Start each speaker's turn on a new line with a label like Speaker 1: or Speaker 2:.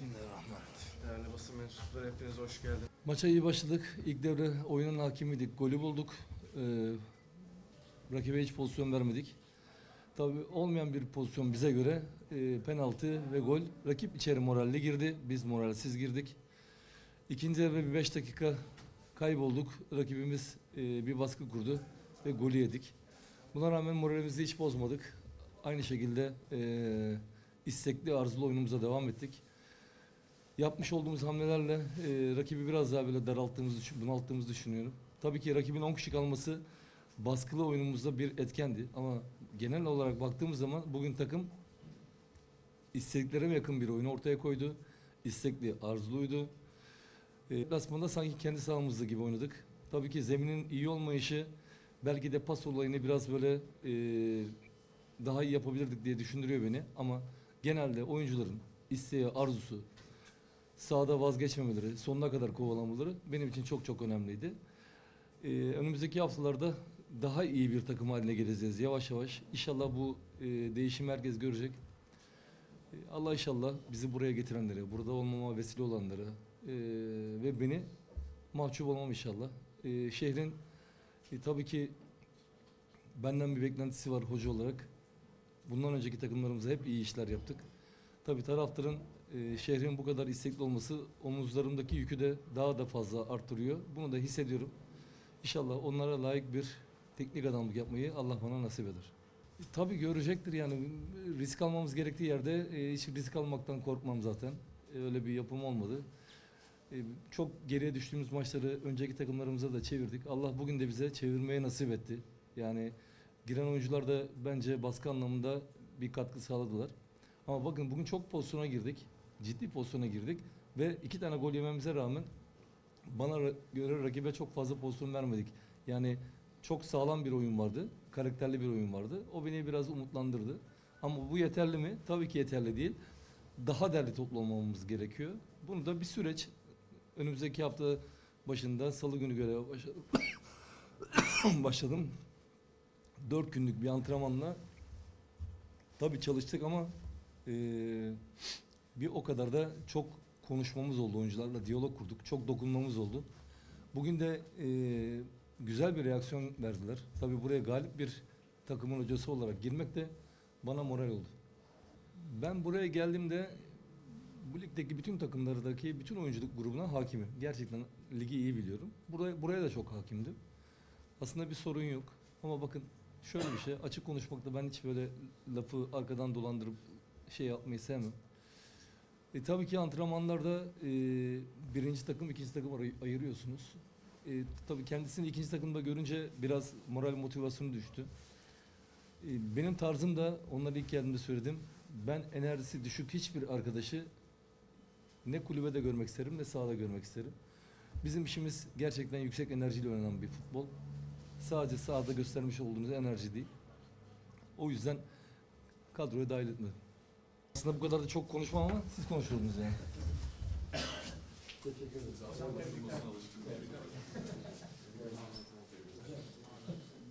Speaker 1: Bismillahirrahmanirrahim.
Speaker 2: Değerli basın mensupları hepiniz hoş geldiniz.
Speaker 1: Maça iyi başladık. İlk devre oyunun hakimiydik. Golü bulduk. Ee, rakibe hiç pozisyon vermedik. Tabii olmayan bir pozisyon bize göre e, penaltı ve gol. Rakip içeri moralli girdi. Biz moralsiz girdik. İkinci devre bir 5 dakika kaybolduk. Rakibimiz e, bir baskı kurdu ve golü yedik. Buna rağmen moralimizi hiç bozmadık. Aynı şekilde e, istekli, arzulu oyunumuza devam ettik. Yapmış olduğumuz hamlelerle e, rakibi biraz daha böyle daralttığımızı, bunalttığımızı düşünüyorum. Tabii ki rakibin 10 kişi kalması baskılı oyunumuzda bir etkendi. Ama genel olarak baktığımız zaman bugün takım istediklerine yakın bir oyun ortaya koydu. İstekli, arzuluydu. E, sanki kendi sahamızda gibi oynadık. Tabii ki zeminin iyi olmayışı belki de pas olayını biraz böyle e, daha iyi yapabilirdik diye düşündürüyor beni. Ama genelde oyuncuların isteği, arzusu, sahada vazgeçmemeleri, sonuna kadar kovalamaları benim için çok çok önemliydi. Ee, önümüzdeki haftalarda daha iyi bir takım haline geleceğiz yavaş yavaş. İnşallah bu e, değişimi herkes görecek. E, Allah inşallah bizi buraya getirenlere, burada olmama vesile olanlara e, ve beni mahcup olmam inşallah. E, şehrin e, tabii ki benden bir beklentisi var hoca olarak. Bundan önceki takımlarımıza hep iyi işler yaptık. Tabii taraftarın e, şehrin bu kadar istekli olması omuzlarımdaki yükü de daha da fazla arttırıyor. Bunu da hissediyorum. İnşallah onlara layık bir teknik adamlık yapmayı Allah bana nasip eder. E, tabii görecektir yani risk almamız gerektiği yerde e, hiç risk almaktan korkmam zaten. E, öyle bir yapım olmadı. E, çok geriye düştüğümüz maçları önceki takımlarımıza da çevirdik. Allah bugün de bize çevirmeye nasip etti. Yani giren oyuncular da bence baskı anlamında bir katkı sağladılar. Ama bakın bugün çok pozisyona girdik. Ciddi pozisyona girdik. Ve iki tane gol yememize rağmen bana göre rakibe çok fazla pozisyon vermedik. Yani çok sağlam bir oyun vardı. Karakterli bir oyun vardı. O beni biraz umutlandırdı. Ama bu yeterli mi? Tabii ki yeterli değil. Daha derli toplu olmamız gerekiyor. Bunu da bir süreç önümüzdeki hafta başında salı günü göreve başladım. başladım. Dört günlük bir antrenmanla tabii çalıştık ama eee, bir o kadar da çok konuşmamız oldu oyuncularla, diyalog kurduk, çok dokunmamız oldu. Bugün de eee, güzel bir reaksiyon verdiler. Tabii buraya galip bir takımın hocası olarak girmek de bana moral oldu. Ben buraya geldiğimde bu ligdeki bütün takımlardaki bütün oyunculuk grubuna hakimim. Gerçekten ligi iyi biliyorum. Buraya, buraya da çok hakimdim. Aslında bir sorun yok. Ama bakın şöyle bir şey, açık konuşmakta ben hiç böyle lafı arkadan dolandırıp şey yapmayı sevmem. E, tabii ki antrenmanlarda e, birinci takım, ikinci takım ayı- ayırıyorsunuz. E, tabii kendisini ikinci takımda görünce biraz moral motivasyonu düştü. E, benim tarzım da onlara ilk geldiğimde söyledim. Ben enerjisi düşük hiçbir arkadaşı ne kulübede görmek isterim ne sahada görmek isterim. Bizim işimiz gerçekten yüksek enerjiyle oynanan bir futbol. Sadece sahada göstermiş olduğunuz enerji değil. O yüzden kadroya dahil etmedim. Aslında bu kadar da çok konuşmam ama siz konuşuyordunuz yani. Teşekkür ederim.